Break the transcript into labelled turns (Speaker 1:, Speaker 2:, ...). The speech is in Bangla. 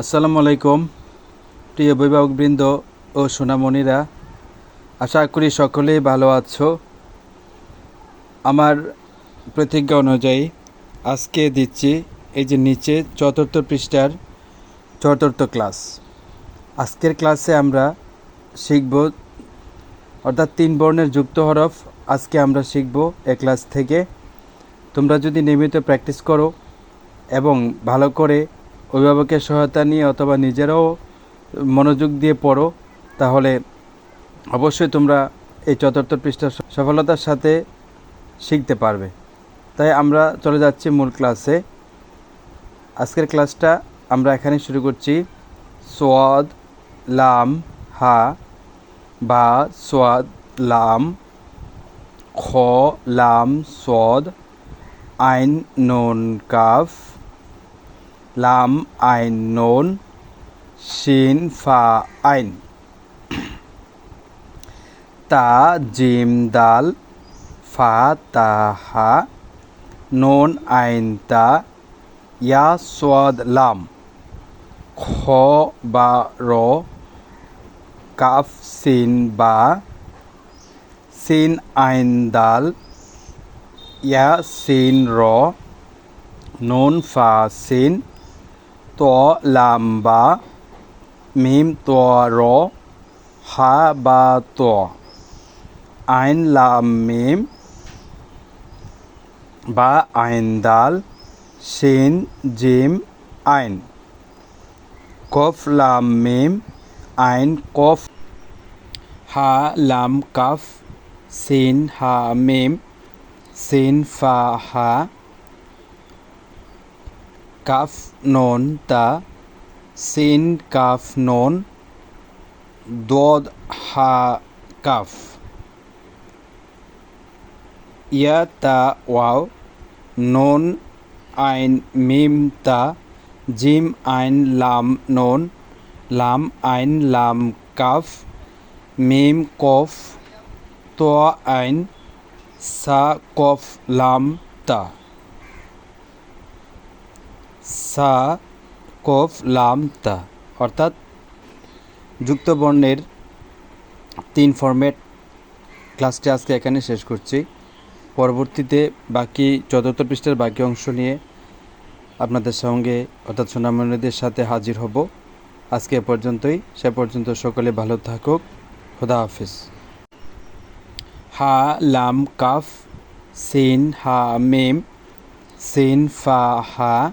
Speaker 1: আসসালামু আলাইকুম, প্রিয় অভিভাবকবৃন্দ ও সোনামণিরা। আশা করি সকলেই ভালো আছো। আমার প্রতিজ্ঞা অনুযায়ী আজকে দিচ্ছি এই যে নিচে চতুর্থ পৃষ্ঠার চতুর্থ ক্লাস। আজকের ক্লাসে আমরা শিখব, অর্থাৎ তিন বর্ণের যুক্ত হরফ আজকে আমরা শিখব এ ক্লাস থেকে। তোমরা যদি নিয়মিত প্র্যাকটিস করো এবং ভালো করে অভিভাবকের সহায়তা নিয়ে অথবা নিজেরাও মনোযোগ দিয়ে পড়ো, তাহলে অবশ্যই তোমরা এই চতুর্থ পৃষ্ঠা সফলতার সাথে শিখতে পারবে। তাই আমরা চলে যাচ্ছি মূল ক্লাসে। আজকের ক্লাসটা আমরা এখানে শুরু করছি। সোয়াদ, লাম, হা বা সোয়াদ, লাম, খ, লাম, সদ, আইন, নুন, কাফ লাম আইন নুন শিন ফা আইন তা জিম দাল ফা তা হা নুন আইন তা ইয়া সোয়াদ লাম খ বা র কাফ সিন বা সিন আইন দাল ইয়া সিন র নুন ফা সিন ত লাম মিম ত র হা বা ত আইন লাম মিম বা আইন দাল সিন জিম আইন কফ লাম মিম আইন কফ হা লাম কাফ সিন হা মিম সিন ফা হা কাফ নন তা সিন কাফ নন, দদ হা কাফ। ইয়া তা ওয়াও, নন আইন মিম তা, জিম আইন লাম নন, লাম আইন লাম কাফ, মিম কফ, তো আইন সা কফ লাম তা। সা, কফ, লাম, তা। অর্থাৎ যুক্ত বর্ণের তিন ফরম্যাট ক্লাসটি আজকে এখানে শেষ করছি। পরবর্তীতে বাকি চতুর্থ পৃষ্ঠের বাকি অংশ নিয়ে আপনাদের সঙ্গে অর্থাৎ সোনামণিদের সাথে হাজির হব। আজকে এ পর্যন্তই। সে পর্যন্ত সকলে ভালো থাকুক। খোদা হাফিজ। হা, লাম, কাফ, সিন, হা, মেম, সিন, ফা, হা